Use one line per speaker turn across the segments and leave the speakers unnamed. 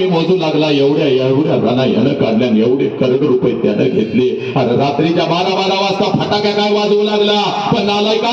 मोजू लागला एवढ्या एवढ्या राणा यानं काढल्या एवढे करोड रुपये त्यानं घेतले. अरे रात्रीच्या बारा बारा वाजता फटाक्या काय वाजवू लागला? पण आलाय का?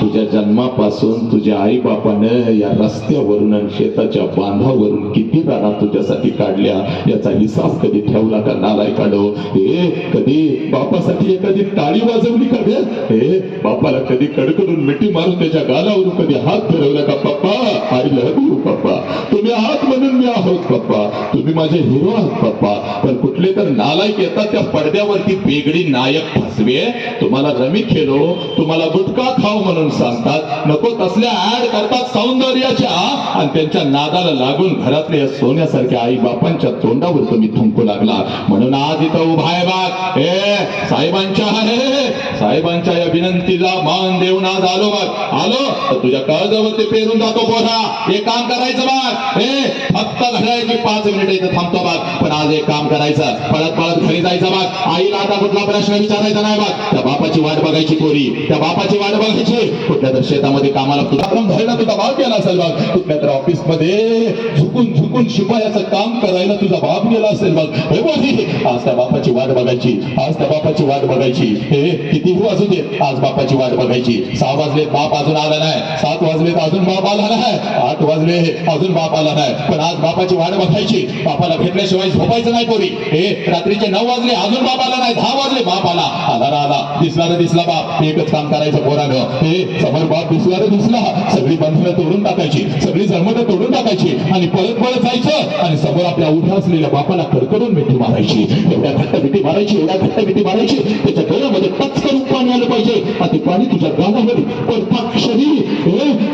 तुझ्या जन्मापासून तुझ्या आई बापानं या रस्त्यावरून आणि शेताच्या बांधावरून किती राणा तुझ्यासाठी काढल्या? याचा हिसाब कधी ठेवला का नालाय काढो हे कधी बापासाठी एखादी टाळी वाजवली का हे बापाला कधी कडकडून मिठी मारून त्याच्या गालावरून कधी हात फिरवला का पप्पा? आई लव्ह पप्पा. तुम्ही आहात म्हणून मी आहोत पप्पा. तुम्ही माझे हिरो आहात पप्पा पण कुठले तर नालायक येतात त्या पडद्यावरती बेगडी नायक फसवे तुम्हाला रमी खेळो तुम्हाला गुटखा खाऊ म्हणून सांगतात. नको तसल्या ऍड करतात सौंदर्याच्या. आणि त्यांच्या नादाला लागून घरातल्या सोन्यासारख्या आई बापांच्या तोंडावर तुम्ही थुंकू लागला. म्हणून आज इथं उभा आहे बाग हे साहेबांच्या आहे साहेबांच्या या विनंतीला मान देऊन आज आलो बाग आलो? तर तुझ्या काळजावरती पेरून जातो पोरा. हे काम करायचं बाग हे फक्त घडायची पाच मिनिटं इथं थांबतो बाग. पण आज एक काम करायचं. पळत पळत घरी जायचं बाग. आईला आता कुठला प्रश्न विचारायचा नाही बाग. त्या बापाची वाट बघायची कोरी त्या बापाची वाट बघायची. कुठल्या तर शेतामध्ये कामाला तुझा क्रम धरणं तुझा बाप गेला असेल बाग. कुठल्या तर ऑफिसमध्ये झुकून झुकून शिपायाचं काम करायला तुझा बाप गेला असेल बाग. हे बघ आज त्या बापाची वाट बघायची. आज त्या बापाची वाट बघायची. हे किती हो असू दे. आज बापाची वाट बघायची. सहा वाजले बाप अजून आला नाही. सात वाजले तर अजून बाप आला नाही. आठ वाजले अजून बाप आला नाही. पण आज बापाची वाट बघायची. झोपायची. बापाला भेटल्याशिवाय झोपायचं नाही कोणी हे रात्रीचे नऊ वाजले अजून बाप आला नाही. दहा वाजले बाप आला आला रा आला. दिसला रे दिसला बाप. एकच काम करायचं पोरानं. हे समोर बाप दिसला रे दिसला. सगळी बंधनं तोडून टाकायची. सगळी जन्मत तोडून टाकायची. आणि परत परत जायचं. आणि समोर आपल्या उठ्या असलेल्या बापाला कडकडून मिठी मारायची. एवढ्या घट्ट मिठी मारायची एवढ्या घट्ट मिठी मारायची. त्याच्या गळ्यामध्ये टच पाणी आलं पाहिजे. आणि ते पाणी तुझ्या गावामध्ये पडता क्षणी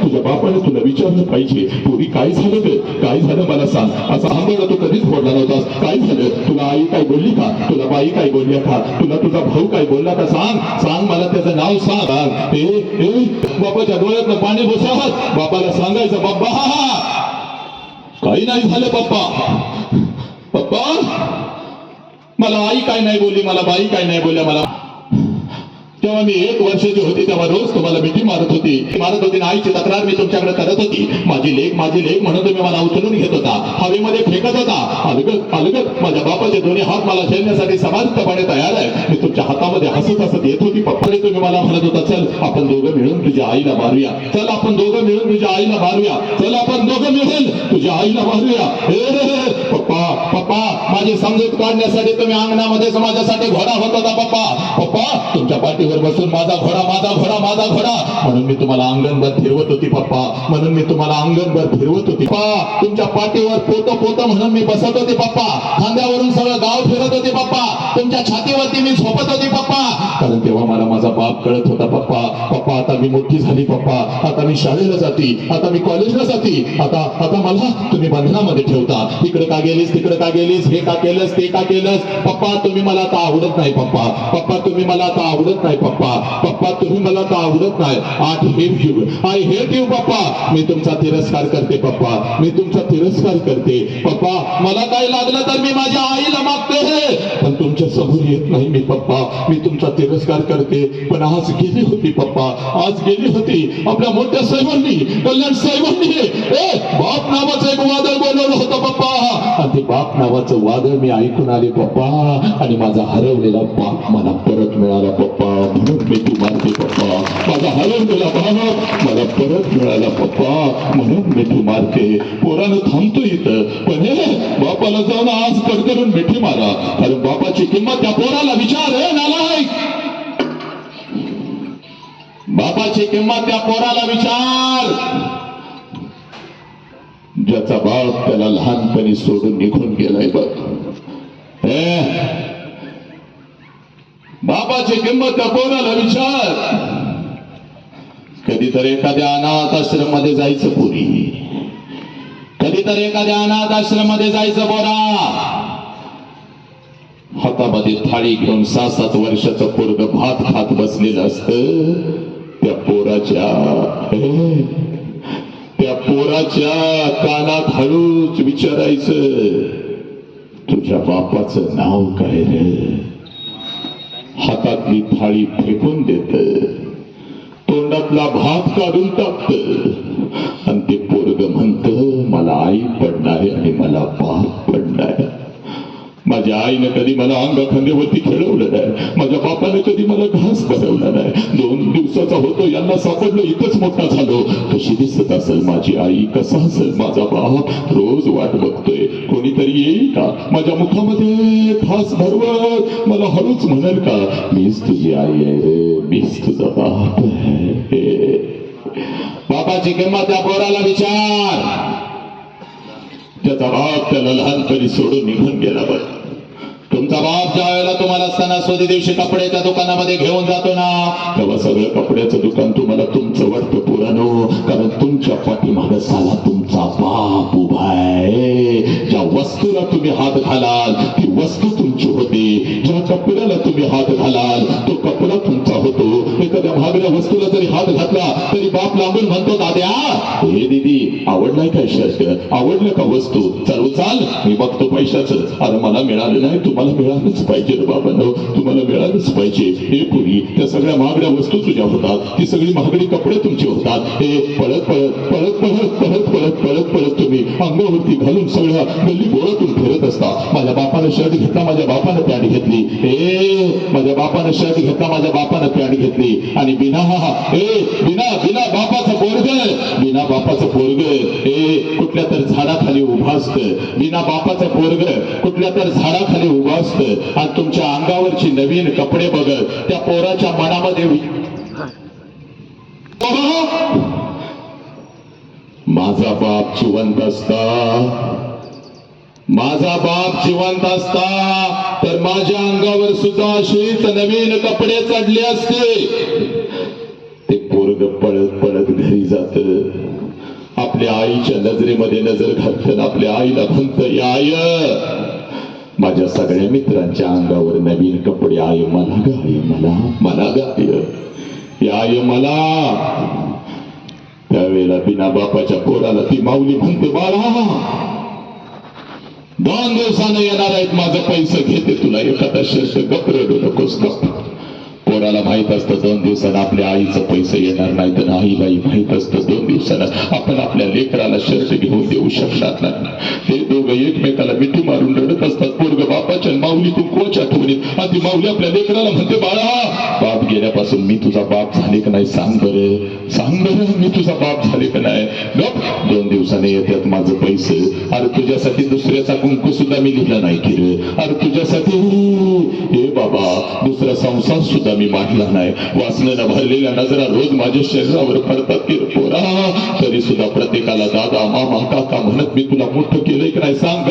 तुझ्या बापाने तुला विचारलं पाहिजे. पूर्वी काय झालं ग? काय झालं? मला सांग. असा आंदोलन तू कधीच फोडला नव्हतास. काय झालं? तुला आई काय बोलली का? तुला बाई काय बोलली का? तुला तुझा भाऊ काय बोलला का? सांग. सांग मला त्याचं नाव सांग. ते बाबाच्या डोळ्यातनं पाणी बसावत बाबाला सांगायचं बाप्पा काही नाही झालं पप्पा पप्पा मला आई काय नाही बोलली मला बाई काय नाही बोलल्या मला तेव्हा मी एक वर्षाची होती तेव्हा रोज तुम्हाला मिठी मारत होती. मारत होती आईची तक्रार मी तुमच्याकडे करत होती. माझी लेख माझी लेख म्हणून तुम्ही मला उचलून घेत होता. हवेमध्ये फेकत होता. अलगत अलगत माझ्या बापाचे दोन्ही हात मला झेलण्यासाठी समांतपणे तयार आहे. मी तुमच्या हातामध्ये हसत हसत येत होती. पप्पाने तुम्ही मला म्हणत होता चल आपण दोघं मिळून तुझ्या आईला मारूया. चल आपण दोघं मिळून तुझ्या आईला मारूया. चल आपण दोघं मिळून तुझ्या आईला मारूया. पप्पा पप्पा माझी समजूत काढण्यासाठी तुम्ही अंगणामध्ये माझ्यासाठी घोडा होता ना पप्पा? पप्पा तुमच्या पाठीवर बसून माझा घोडा माझा घोडा माझा घोडा. म्हणून मी तुम्हाला अंगणभर फिरवत होती पप्पा. म्हणून मी तुम्हाला अंगणभर फिरवत होती. पप्पा तुमच्या पाठीवर पोत पोत म्हणून मी बसत होते पप्पा. खांद्यावरून सगळं गाव फिरत होते पप्पा. तुमच्या छातीवरती मी झोपत होती पप्पा. कारण तेव्हा मला माझा बाप कळत होता पप्पा. पप्पा आता मी मोठी झाली पप्पा. आता मी शाळेला जाती. आता मी कॉलेजला जाती. आता आता मला तुम्ही बंधनामध्ये ठेवता. इकडे काय का गेलीस तिकडे का गेलीस हे का केलंस ते का केलंस पप्पा तुम्ही मला आता आवडत नाही पप्पा. पप्पा तुम्ही मला आता आवडत नाही पप्पा. पप्पा तुम्ही मला आता आवडत नाही. आठ hate you I hate you पप्पा. मी तुमचा तिरस्कार करते पप्पा. मी तुमचा तिरस्कार करते. पप्पा मला काय लागलं तर मी माझ्या आईला मागते हे. पण तुमच्यासमोर येत नाही मी पप्पा. मी तुमचा तिरस्कार करते. पण आज गेली होती पप्पा. आज गेली होती. आपल्या मोठ्या साहेबांनी कल्याण साहेबांनी. बाप नावाचं एक वादळ बोलवलं होतं पप्पा. आणि ते बाप नावाचं वादळ मी ऐकून आले पप्पा. आणि माझा हरवलेला बाप मला परत मिळाला पप्पा. म्हणून मी तू मारते पप्पा. माझा हरवलेला बाप मला परत मिळाला पप्पा. म्हणून मी तू मारते. पोरानं थांबतो इथं. पण हे बापाला जाऊन आज कडकडून मिठी मारा. कारण बापाची किंमत त्या पोराला विचार आहे नालायक. बापाची किंमत त्या पोराला विचार. त्याचा बाप त्याला लहानपणी सोडून निघून गेलाय बघ. बाबाची किंमत त्या पोराला विचार. कधीतरी एखाद्या अनाथ आश्रममध्ये जायचं पुरी. कधीतरी एखाद्या अनाथ आश्रममध्ये जायचं बोरा. हातामध्ये थाळी घेऊन सहा सात वर्षाचं पोरग भात खात बसलेलं असत त्या पोराच्या. पोराच्या कानात हळूच विचारायचं तुझ्या बापाचं नाव काय रे? हातातली थाळी फेकून देत तोंडातला भात काढून टाकत. आणि ते पोरग म्हणत मला मला आई पडणार आहे आणि मला बाप पडणार माझ्या आईने कधी मला अंग खेळवलं नाही. माझ्या बापाने कधी मला घास भरवला नाही. दोन दिवसाचा होतो यांना सापडलो इथंच मोठा झालो. कशी दिसत असेल माझी आई? कसा असेल माझा बाप? रोज वाट बघतोय. कोणीतरी येईल का? माझ्या मुखामध्ये घास भरवत. मला हळूच म्हणेल का मीच तुझी आई आहे रे. मीच तुझा बाप आहे. बापाची किंमत त्या पोराला विचार. त्याचा बाप त्याला लहानपणी सोडून निघून गेला बरं. तुमचा बाप ज्या वेळेला तुम्हाला सणासुदी दिवशी कपड्याच्या दुकानामध्ये घेऊन जातो ना तेव्हा सगळं कपड्याचं दुकान तुम्हाला तुमचं वाटतं पुरानो कारण तुमच्या पाठीमागं साला तुमचा बाप उभा आहे. ज्या वस्तूला तुम्ही हात घालाल ती वस्तू तुमची होते. ज्या कपड्याला तुम्ही हात घालाल तो कपडा तुमचा होतो. एखाद्या महागड्या वस्तूला जरी हात घातला तरी बाप लांबून म्हणतो दाद्या हे दिदी आवडलाय काय शर्ट आवडलं का वस्तू? चालू चाल मी बघतो पैशाचं. अरे मला मिळालं नाही तुम्हाला मिळालंच पाहिजे रे बाबा हो? तुम्हाला मिळालंच पाहिजे. हे पूर्वी त्या सगळ्या महागड्या वस्तू तुझ्या होतात. ती सगळी महागडी कपडे तुमचे होतात. हे पळत पळत पळत पळत पळत पळत पळत पळत तुम्ही. अंगावरती घालून सगळ्या गल्ली बोळातून फिरत असता. माझ्या बापानं शर्ट घेतला माझ्या बापानं पॅन्ट घेतली. हे माझ्या बापानं शर्ट घेतला माझ्या बापानं पॅन्ट घेतली. आणि बिना ए बिना बिना बापाचं पोरग बिना बापाचं पोरग ए कुठल्या तर झाडाखाली उभा असत. बिना बापाचं पोरग कुठल्या तर झाडाखाली उभा असत. आणि तुमच्या अंगावरची नवीन कपडे बघत त्या पोराच्या मनामध्ये हो, हो, हो. माझा बाप जिवंत असता. माझा बाप जिवंत असता तर माझ्या अंगावर सुद्धा अशीच नवीन कपडे चढले असते. ते पोरग पळत पळत घरी जात. आपल्या आईच्या नजरेमध्ये नजर घालत आपल्या आईला म्हणत आय माझ्या सगळ्या मित्रांच्या अंगावर नवीन कपडे आय मला गाय मला मला गाय आय मला. त्यावेळेला बिना बापाच्या पोराला ती माऊली म्हणते बाळा दोन दिवसानं येणार आहेत माझं पैसे घेते तुला. एखादा शर्ट गप नकोस गप पोराला माहीत असतं दोन दिवसानं आपल्या आईचं पैसे येणार नाही तर आईलाही माहीत असतं दोन दिवसानं आपण आपल्या लेकराला शर्ट घेऊन देऊ शकणार नाही. ते दोघं एकमेकाला मिठी मारून रडत असतात. पोरग बापाच्या आणि माऊली कोच आठवणीत आणि ती माऊली आपल्या लेकराला म्हणते बाळा बाप गेल्यापासून मी तुझा बाप झाले का नाही सांग बरं. सांग बरं मी तुझा बाप झाले का नाही. गप दोन दिवसाने येतात माझं पैसे. अरे तुझ्यासाठी दुसऱ्याचा कुंकू सुद्धा मी लिहिला नाही की रे अरे तुझ्यासाठी. हे बाबा दुसरा संसार सुद्धा मी मांडला नाही. वासनेनं भरलेल्या नजरा रोज माझ्या शरीरावर पडतात की पोरा. तरी सुद्धा प्रत्येकाला दादा मामा काका म्हणत मी तुला मोठं केलंय की नाही सांग.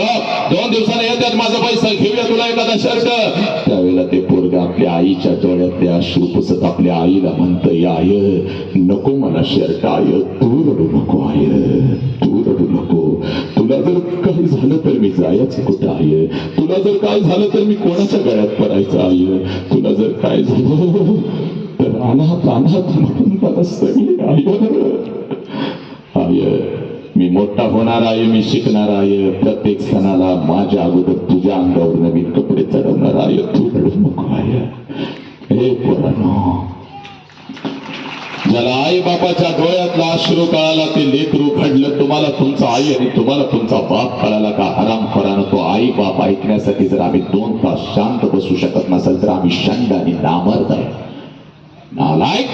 दोन दिवसाने येतात माझा पैसा घेऊया तुला एखादा शर्ट. त्यावेळेला ते पोरग आपल्या आईच्या डोळ्यातले अश्रू पुसत आपल्या आईला म्हणत आय नको मला शर्ट आय तू रडू नको आय तू रडू नको. तुला जर काही झालं तर मी जायचं कुठं आहे? तुला जर काय झालं तर मी कोणाच्या गळ्यात पडायचं आहे? तुला जर काय झालं तर अनाथ अनाथ म्हणून मला सगळी आय आय मी मोठा होणार आहे मी शिकणार आहे. प्रत्येक सणाला माझ्या अगोदर तुझ्या अंगावर नवीन कपडे चढवणार आहे. तू रडू नको आहे. ज्याला आई बापाच्या डोळ्यातला अश्रू कळाला ते लेकरू घडलं तुम्हाला तुमचा आई आणि तुम्हाला तुमचा बाप कळाला का? आराम खोरानं तो आई बाप ऐकण्यासाठी जर आम्ही दोन तास शांत बसू शकत नसेल तर आम्ही शंड आणि नामर्द आहे नालायक!